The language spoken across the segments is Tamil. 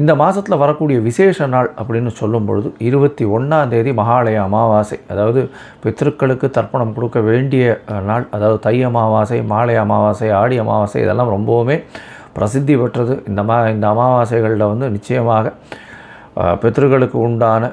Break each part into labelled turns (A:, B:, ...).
A: இந்த மாதத்தில் வரக்கூடிய விசேஷ நாள் அப்படின்னு சொல்லும் பொழுது இருபத்தி ஒன்றாம் தேதி மகாலய அமாவாசை. அதாவது பித்திருக்களுக்கு தர்ப்பணம் கொடுக்க வேண்டிய நாள். அதாவது தை அமாவாசை மாலை அமாவாசை ஆடி அமாவாசை இதெல்லாம் ரொம்பவுமே பிரசித்தி பெற்றது. இந்த மா இந்த அமாவாசைகளில் வந்து நிச்சயமாக பித்திருக்களுக்கு உண்டான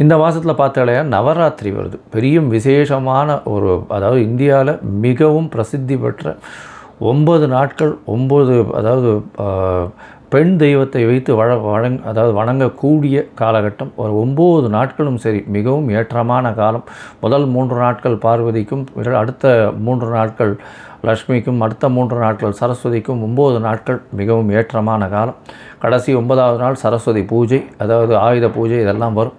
A: இந்த மாதத்தில் பார்த்தாலே நவராத்திரி வருது. பெரிய விசேஷமான ஒரு அதாவது இந்தியாவில் மிகவும் பிரசித்தி பெற்ற ஒன்பது நாட்கள் ஒம்பது அதாவது பெண் தெய்வத்தை வைத்து வழ வழங் அதாவது வணங்கக்கூடிய காலகட்டம். ஒரு ஒம்பது நாட்களும் சரி மிகவும் ஏற்றமான காலம். முதல் மூன்று நாட்கள் பார்வதிக்கும் அடுத்த மூன்று நாட்கள் லக்ஷ்மிக்கும் அடுத்த மூன்று நாட்கள் சரஸ்வதிக்கும் ஒம்பது நாட்கள் மிகவும் ஏற்றமான காலம். கடைசி ஒன்பதாவது நாள் சரஸ்வதி பூஜை அதாவது ஆயுத பூஜை இதெல்லாம் வரும்.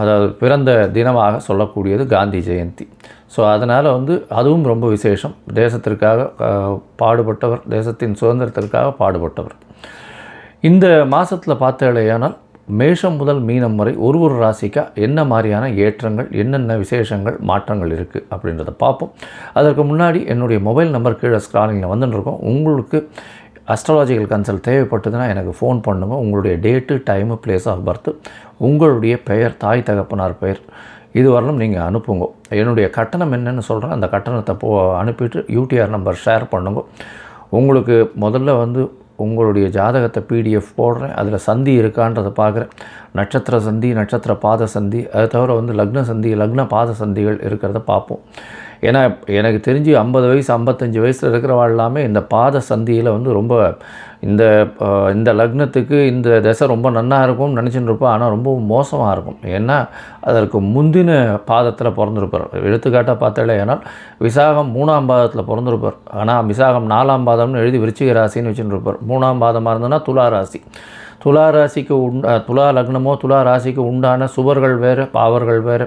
A: அதாவது பிறந்த தினமாக சொல்லக்கூடியது காந்தி ஜெயந்தி. ஸோ அதனால் வந்து அதுவும் ரொம்ப விசேஷம். தேசத்திற்காக பாடுபட்டவர் தேசத்தின் சுதந்திரத்திற்காக பாடுபட்டவர். இந்த மாதத்தில் பார்த்தாலேயானால் மேஷம் முதல் மீனம் வரை ஒரு ஒரு ராசிக்கா என்ன மாதிரியான ஏற்றங்கள் என்னென்ன விசேஷங்கள் மாற்றங்கள் இருக்குது அப்படின்றத பார்ப்போம். அதற்கு முன்னாடி என்னுடைய மொபைல் நம்பர் கீழே ஸ்க்ராலிங்கில் வந்துட்டுருக்கோம் உங்களுக்கு அஸ்ட்ராலஜிக்கல் கன்சல்ட் தேவைப்பட்டதுன்னா எனக்கு ஃபோன் பண்ணுங்கள் உங்களுடைய date time place of birth உங்களுடைய பெயர் தாய் தகப்பனார் பெயர். இது வரலும் நீங்கள் அனுப்புங்க. என்னுடைய கட்டணம் என்னன்னு சொல்கிறேன் அந்த கட்டணத்தை போ அனுப்பிட்டு யூடிஆர் நம்பர் ஷேர் பண்ணுங்க. உங்களுக்கு முதல்ல வந்து உங்களுடைய ஜாதகத்தை பிடிஎஃப் போடுறேன். அதில் சந்தி இருக்கான்றதை பார்க்குறேன். நட்சத்திர சந்தி நட்சத்திர பாத சந்தி அது தவிர வந்து லக்ன சந்தி லக்ன பாத சந்திகள் இருக்கிறத பார்ப்போம். ஏன்னா எனக்கு தெரிஞ்சு ஐம்பது வயசு ஐம்பத்தஞ்சு வயசில் இருக்கிறவா எல்லாமே இந்த பாத சந்தியில் வந்து ரொம்ப இந்த இந்த லக்னத்துக்கு இந்த தசை ரொம்ப நன்னா இருக்கும்னு நினச்சிட்டு இருப்போம் ஆனால் ரொம்ப மோசமாக இருக்கும். ஏன்னா அதற்கு முந்தின பாதத்தில் பிறந்திருப்பார். எடுத்துக்காட்டாக பார்த்தாலே ஏன்னால் விசாகம் மூணாம் பாதத்தில் பிறந்திருப்பார். ஆனால் விசாகம் நாலாம் பாதம்னு எழுதி விருச்சிக ராசின்னு வச்சுட்டு இருப்பார். மூணாம் பாதமாக இருந்ததுன்னா துலா ராசி. துலா ராசிக்கு உண்டா துலா லக்னமோ துலா ராசிக்கு உண்டான சுவர்கள் வேறு பாவர்கள் வேறு.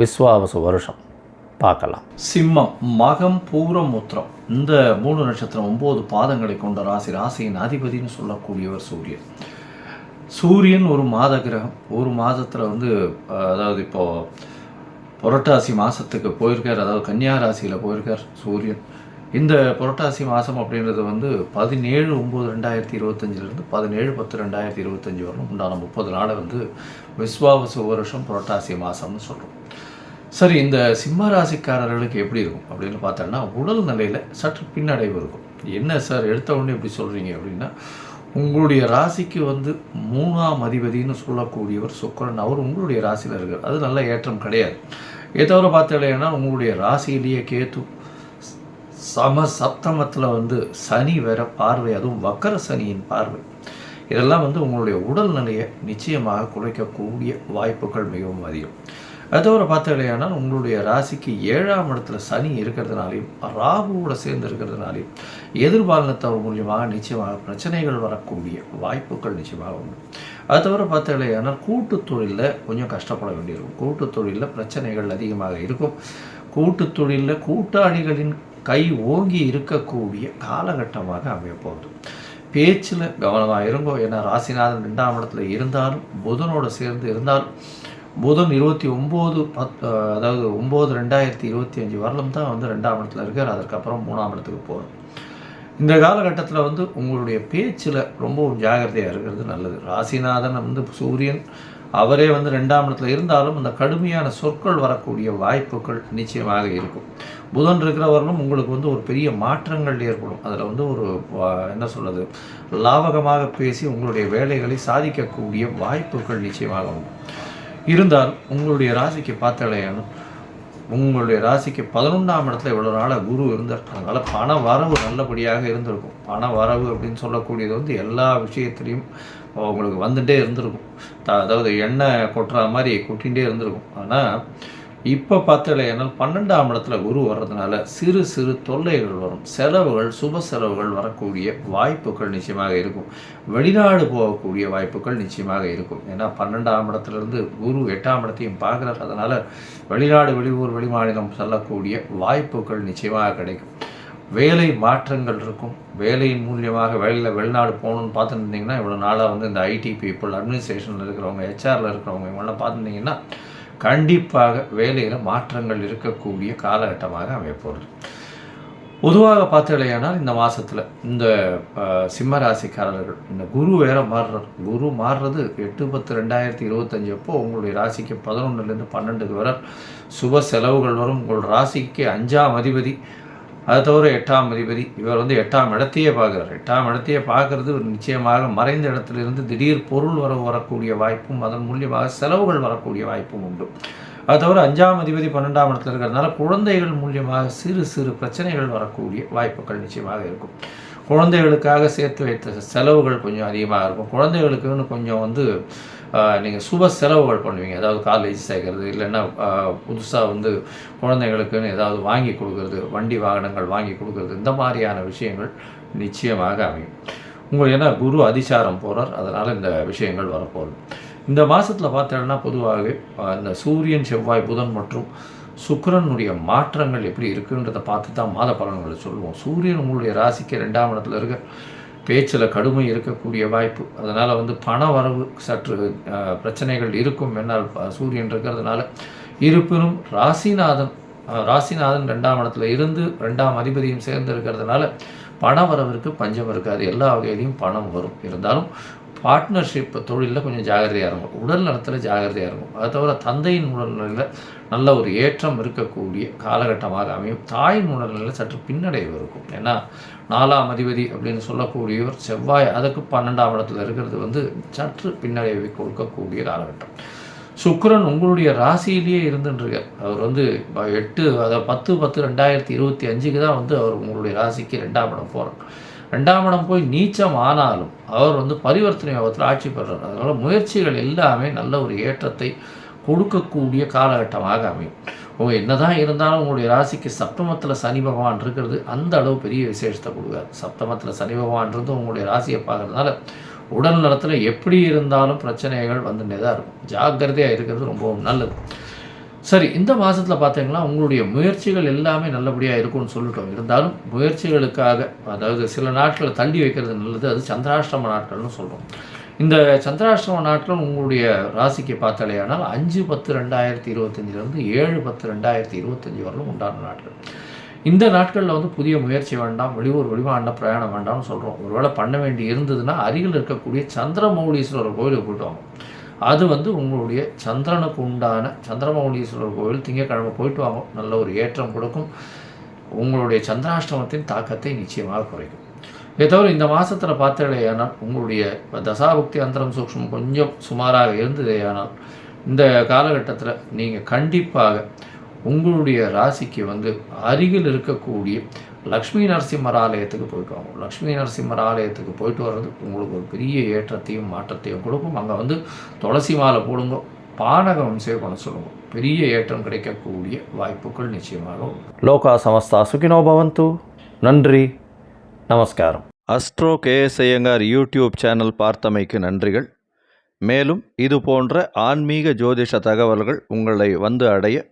A: விஸ்வாவச வருஷம். பார்க்கலாம். சிம்மம் மகம் பூரம் உத்திரம். இந்த மூணு நட்சத்திரம் ஒம்பது பாதங்களை கொண்ட ராசி ராசியின் அதிபதினு சொல்லக்கூடியவர் சூரியன். சூரியன் ஒரு மாத கிரகம். ஒரு மாதத்தில் வந்து அதாவது இப்போது புரட்டாசி மாதத்துக்கு போயிருக்கார். அதாவது கன்னியா ராசியில் போயிருக்கார் சூரியன். இந்த புரட்டாசி மாதம் அப்படின்றது வந்து பதினேழு ஒம்பது ரெண்டாயிரத்தி இருபத்தஞ்சிலேருந்து பதினேழு பத்து ரெண்டாயிரத்தி இருபத்தஞ்சி வரணும் உண்டான முப்பது நாளை வந்து விஸ்வாவச வருஷம் புரட்டாசி மாதம்னு சொல்கிறோம் சரி இந்த சிம்ம ராசிக்காரர்களுக்கு எப்படி இருக்கும் அப்படின்னு பார்த்தோன்னா உடல் நிலையில் சற்று பின்னடைவு இருக்கும். என்ன சார் எடுத்த உடனே இப்படி சொல்கிறீங்க அப்படின்னா உங்களுடைய ராசிக்கு வந்து மூணாம் அதிபதினு சொல்லக்கூடியவர் சுக்கிரன் அவர் உங்களுடைய ராசியில் இருக்கார். அது நல்ல ஏற்றம் கிடையாது. ஏதோ தவிர பார்த்தீங்கன்னா உங்களுடைய ராசியிலேயே கேத்து சம சப்தமத்தில் வந்து சனி வேற பார்வை அதுவும் வக்கர சனியின் பார்வை. இதெல்லாம் வந்து உங்களுடைய உடல்நிலையை நிச்சயமாக குறைக்கக்கூடிய வாய்ப்புகள் மிகவும் அதிகம். அதோட தவிர பார்த்தீங்கன்னா உங்களுடைய ராசிக்கு ஏழாம் இடத்துல சனி இருக்கிறதுனாலையும் ராகுவோட சேர்ந்து இருக்கிறதுனாலையும் எதிர்பாலனத்தவர் மூலியமாக நிச்சயமாக பிரச்சனைகள் வரக்கூடிய வாய்ப்புகள் நிச்சயமாக உண்டு. அது தவிர பார்த்தீங்கன்னா கூட்டு தொழிலில் கொஞ்சம் கஷ்டப்பட வேண்டியிருக்கும். கூட்டு தொழிலில் பிரச்சனைகள் அதிகமாக இருக்கும். கூட்டு தொழிலில் கூட்டாளிகளின் கை ஓங்கி இருக்கக்கூடிய காலகட்டமாக அமையப்போகுது பேச்சில் கவனமாக இருங்கோ. ஏன்னா ராசிநாதன் ரெண்டாம் இடத்துல இருந்தாலும் புதனோடு சேர்ந்து இருந்தாலும் புதன் இருபத்தி ஒம்பது பத் அதாவது ஒம்பது ரெண்டாயிரத்தி இருபத்தி அஞ்சு வரலும் தான் வந்து ரெண்டாம் இடத்துல இருக்கார். அதற்கப்புறம் மூணாம் இடத்துக்கு போகிறோம் இந்த காலகட்டத்தில் வந்து உங்களுடைய பேச்சில் ரொம்பவும் ஜாகிரதையாக இருக்கிறது நல்லது. ராசிநாதன் வந்து சூரியன் அவரே வந்து ரெண்டாம் இடத்துல இருந்தாலும் அந்த கடுமையான சொற்கள் வரக்கூடிய வாய்ப்புகள் நிச்சயமாக இருக்கும். புதன் இருக்கிறவர்களும் உங்களுக்கு வந்து ஒரு பெரிய மாற்றங்கள் ஏற்படும். அதில் வந்து ஒரு என்ன சொல்கிறது லாவகமாக பேசி உங்களுடைய வேலைகளை சாதிக்கக்கூடிய வாய்ப்புகள் நிச்சயமாக உண்டு. இருந்தால் உங்களுடைய ராசிக்கு பார்த்தாலேயானும் உங்களுடைய ராசிக்கு பதினொன்றாம் இடத்துல இவ்வளோ நாளாக குரு இருந்தார். அதனால் பண வரவு நல்லபடியாக இருந்திருக்கும். பண வரவு அப்படின்னு சொல்லக்கூடியது வந்து எல்லா விஷயத்துலேயும் உங்களுக்கு வந்துட்டே இருந்திருக்கும். த- அதாவது எண்ணெய் கொட்டுற மாதிரி கொட்டிகிட்டே இருந்திருக்கும். ஆனால் இப்போ பார்த்தலையானால் பன்னெண்டாம் இடத்துல குரு வர்றதுனால சிறு சிறு தொல்லைகள் வரும். செலவுகள் சுப செலவுகள் வரக்கூடிய வாய்ப்புகள் நிச்சயமாக இருக்கும். வெளிநாடு போகக்கூடிய வாய்ப்புகள் நிச்சயமாக இருக்கும். ஏன்னா பன்னெண்டாம் இடத்துலேருந்து குரு எட்டாம் இடத்தையும் பார்க்குறார். அதனால் வெளிநாடு வெளியூர் வெளிமாநிலம் செல்லக்கூடிய வாய்ப்புகள் நிச்சயமாக கிடைக்கும். வேலை மாற்றங்கள் இருக்கும். வேலையின் மூலியமாக வேலையில் வெளிநாடு போகணுன்னு பார்த்துருந்தீங்கன்னா இவ்வளோ நாளாக வந்து இந்த ஐடி பீப்புள் அட்மினிஸ்ட்ரேஷனில் இருக்கிறவங்க ஹெச்ஆரில் இருக்கிறவங்க இவங்கெல்லாம் பார்த்துருந்தீங்கன்னா கண்டிப்பாக வேலையில் மாற்றங்கள் இருக்கக்கூடிய காலகட்டமாக அமையப்போகுது. பொதுவாக பார்த்துக்கலையானால் இந்த மாதத்தில் இந்த சிம்ம ராசிக்காரர்கள் இந்த குரு வேற மாறுறார். குரு மாறுறது எட்டு பத்து ரெண்டாயிரத்தி இருபத்தஞ்சு அப்போ உங்களுடைய ராசிக்கு பதினொன்றுலேருந்து பன்னெண்டுக்கு வர சுப செலவுகள் வரும். உங்கள் ராசிக்கு அஞ்சாம் அதிபதி அது தவிர எட்டாம் அதிபதி இவர் வந்து எட்டாம் இடத்தையே பார்க்குறார். எட்டாம் இடத்தையே பார்க்கறது நிச்சயமாக மறைந்த இடத்திலிருந்து திடீர் பொருள் வரவு வரக்கூடிய வாய்ப்பும் அதன் மூலியமாக செலவுகள் வரக்கூடிய வாய்ப்பும் உண்டு. அது தவிர அஞ்சாம் அதிபதி பன்னெண்டாம் இடத்துல இருக்கிறதுனால குழந்தைகள் மூலியமாக சிறு சிறு பிரச்சனைகள் வரக்கூடிய வாய்ப்புகள் நிச்சயமாக இருக்கும். குழந்தைகளுக்காக சேர்த்து வைத்த செலவுகள் கொஞ்சம் அதிகமாக இருக்கும். குழந்தைகளுக்குன்னு கொஞ்சம் வந்து நீங்கள் சுப செலவுகள் பண்ணுவீங்க. அதாவது காலேஜ் சேர்க்குறது இல்லைன்னா புதுசாக வந்து குழந்தைகளுக்குன்னு ஏதாவது வாங்கி கொடுக்கறது வண்டி வாகனங்கள் வாங்கி கொடுக்கறது இந்த மாதிரியான விஷயங்கள் நிச்சயமாக அமையும். உங்களுக்கு ஏன்னா குரு அதிசாரம் போகிறார் அதனால் இந்த விஷயங்கள் வரப்போகுது. இந்த மாதத்தில் பார்த்தோன்னா பொதுவாகவே இந்த சூரியன் செவ்வாய் புதன் மற்றும் சுக்கரனுடைய மாற்றங்கள் எப்படி இருக்குன்றதை பார்த்து தான் மாத பலன்களை சொல்லுவோம். சூரியன் உங்களுடைய ராசிக்கு ரெண்டாம் இடத்துல இருக்க பேச்சில் கடுமை இருக்கக்கூடிய வாய்ப்பு. அதனால் வந்து பண வரவு சற்று பிரச்சனைகள் இருக்கும் என்னால் சூரியன் இருக்கிறதுனால. இருப்பினும் ராசிநாதன் ராசிநாதன் ரெண்டாம் இடத்துல இருந்து ரெண்டாம் அதிபதியும் சேர்ந்து இருக்கிறதுனால பண வரவிற்கு பஞ்சம் இருக்காது. எல்லா வகையிலையும் பணம் வரும். இருந்தாலும் பார்ட்னர்ஷிப் தொழிலில் கொஞ்சம் ஜாகிரதையாக இருக்கும் உடல் நலத்தில் ஜாகிரதையாக இருக்கும் அது தவிர தந்தையின் உடல்நிலையில் நல்ல ஒரு ஏற்றம் இருக்கக்கூடிய காலகட்டமாக அமையும். தாயின் உடல்நிலையில் சற்று பின்னடைவு இருக்கும். ஏன்னா நாலாம் அதிபதி அப்படின்னு சொல்லக்கூடியவர் செவ்வாய் அதுக்கு பன்னெண்டாம் இடத்துல இருக்கிறது வந்து சற்று பின்னடைவை கொடுக்கக்கூடிய காலகட்டம். சுக்ரன் உங்களுடைய ராசியிலேயே இருந்துருக்கார் அவர் வந்து ப- எட்டு அதாவது பத்து பத்து ரெண்டாயிரத்தி இருபத்தி அஞ்சுக்கு தான் வந்து அவர் உங்களுடைய ராசிக்கு ரெண்டாம் இடம் போகிறார் ரெண்டாம் இடம் போய் நீச்சம் ஆனாலும் அவர் வந்து பரிவர்த்தனை யோகத்தில் ஆட்சி பெறுறார் அதனால் முயற்சிகள் எல்லாமே நல்ல ஒரு ஏற்றத்தை கொடுக்கக்கூடிய காலகட்டமாக அமையும். ஓ என்னதான் இருந்தாலும் உங்களுடைய ராசிக்கு சப்தமத்தில் சனி பகவான் இருக்கிறது அந்த அளவு பெரிய விசேஷத்தை கொடுக்காது. சப்தமத்தில் சனி பகவான் இருந்து உங்களுடைய ராசியை பார்க்குறதுனால உடல் நலத்தில் எப்படி இருந்தாலும் பிரச்சனைகள் வந்துட்டே தான் இருக்கும் ஜாக்கிரதையாக இருக்கிறது ரொம்பவும் நல்லது. சரி இந்த மாதத்தில் பார்த்தீங்கன்னா உங்களுடைய முயற்சிகள் எல்லாமே நல்லபடியாக இருக்கும்னு சொல்லிட்டோம். இருந்தாலும் முயற்சிகளுக்காக அதாவது சில நாட்களை தள்ளி வைக்கிறது நல்லது அது சந்திராஷ்டம நாட்கள்னு சொல்கிறோம் இந்த சந்திராஷ்டம நாட்கள் உங்களுடைய ராசிக்கு பார்த்தாலேயானால் அஞ்சு பத்து ரெண்டாயிரத்தி இருபத்தஞ்சிலேருந்து ஏழு பத்து ரெண்டாயிரத்தி இருபத்தஞ்சி வரலும் உண்டான நாட்கள். இந்த நாட்களில் வந்து புதிய முயற்சி வேண்டாம் வெளியூர் வெளிமாண்ட பிரயாணம் வேண்டாம்னு சொல்கிறோம் ஒருவேளை பண்ண வேண்டி இருந்ததுன்னா அருகில் இருக்கக்கூடிய சந்திரமௌலீஸ்வரர் கோயிலுக்கு போயிட்டு வாங்க. அது வந்து உங்களுடைய சந்திரனுக்கு உண்டான சந்திரமௌலீஸ்வரர் கோவில் திங்கக்கிழமை போயிட்டு வாங்க. நல்ல ஒரு ஏற்றம் கொடுக்கும். உங்களுடைய சந்திராஷ்டமத்தின் தாக்கத்தை நிச்சயமாக குறைக்கும். இதை தவிர இந்த மாதத்தில் பார்த்தடையானால் உங்களுடைய தசாபக்தி அந்தரம் சூக்ஷ்மம் கொஞ்சம் சுமாராக இருந்ததேயானால் இந்த காலகட்டத்தில் நீங்கள் கண்டிப்பாக உங்களுடைய ராசிக்கு வந்து அருகில் இருக்கக்கூடிய லக்ஷ்மி நரசிம்மர் ஆலயத்துக்கு போயிட்டு வாங்க லக்ஷ்மி நரசிம்மர் ஆலயத்துக்கு போயிட்டு வர்றது உங்களுக்கு ஒரு பெரிய ஏற்றத்தையும் மாற்றத்தையும் கொடுக்கும். அங்கே வந்து துளசி மாலை போடுங்க. பானகம் சேவ் பண்ண சொல்லுங்க. பெரிய ஏற்றம் கிடைக்கக்கூடிய வாய்ப்புகள் நிச்சயமாக லோகா சமஸ்தா சுகினோ பவந்து. நன்றி. நமஸ்காரம்.
B: Astro KS Iyengar YouTube channel பார்த்தமைக்கு நன்றிகள். மேலும் இது போன்ற ஆன்மீக ஜோதிஷ தகவல்கள் உங்களை வந்து அடைய